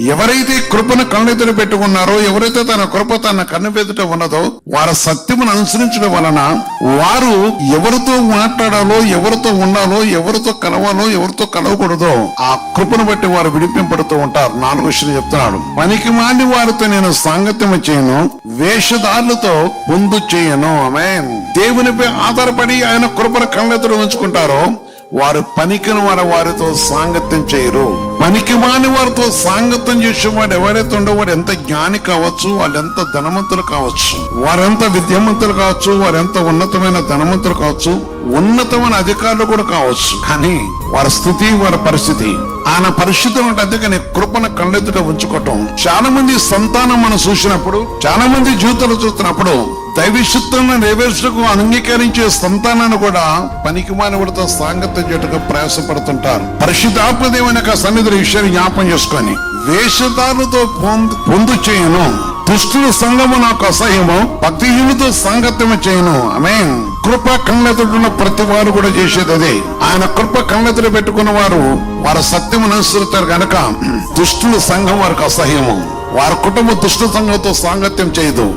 ఎవరైతే కృపను కన్నెదురు పెట్టుకున్నారో ఎవరైతే తన కృప తన కన్నుపెదుట ఉన్నదో వారి సత్యమును అనుసరించడం వలన వారు ఎవరితో మాట్లాడాలో ఎవరితో ఉండాలో ఎవరితో కలవాలో ఎవరితో కలవకూడదో ఆ కృపను బట్టి వారు విడిపింపడుతూ ఉంటారు. నాలుగు విషయం చెప్తున్నాడు. పనికి మాని వారితో నేను సాంగత్యం చేయను వేషధారులతో ముందు చేయను. ఆమె దేవునిపై ఆధారపడి ఆయన కృపను కళ్ళెదురు ఉంచుకుంటారో వారు పనికిన వారి వారితో సాంగత్యం చేయరు. పనికి మాని వారితో సాంగత్యం చేసేవాడు ఎవరైతే ఉండో వాడు ఎంత జ్ఞాని కావచ్చు వాళ్ళు ఎంత ధనవంతులు కావచ్చు వారెంత విద్యావంతులు కావచ్చు వారెంత ఉన్నతమైన ధనవంతులు కావచ్చు ఉన్నతమైన అధికారులు కూడా కావచ్చు. కానీ వారి స్థితి వారి పరిస్థితి ఆయన పరిస్థితులు ఉంటే అందుకని కృపను కళ్ళెత్తుట ఉంచుకోవటం. చాలా మంది సంతానం మనం చూసినప్పుడు చాలా మంది జీవితాలు చూస్తున్నప్పుడు దైవశుద్ధులను నెరవేర్చకు అంగీకరించే సంతానాన్ని కూడా పనికి మానవుడితో సాంగత్యం చేయటకు ప్రయాసపడుతుంటారు. పరిశుద్ధాత్మదేవైన యొక్క సన్నిధిని విషయాన్ని జ్ఞాపం చేసుకొని వేషధారులతో పొందు పొందు చేయను. దుష్టుల సంగము నాకు అసహ్యము భక్తిహీనులతో సంగత్యము చేయను. ఆమె కృప కళ్ళెదుడున్న ప్రతి వారు కూడా చేసేది అదే. ఆయన కృప కళ్ళెదురు పెట్టుకున్న వారు వారి సత్యము అనుసరిస్తారు కనుక దుష్టుల సంఘం వారికి అసహ్యము. వారి కుటుంబ దుష్ట సంఘంతో సాంగత్యం చేయదు.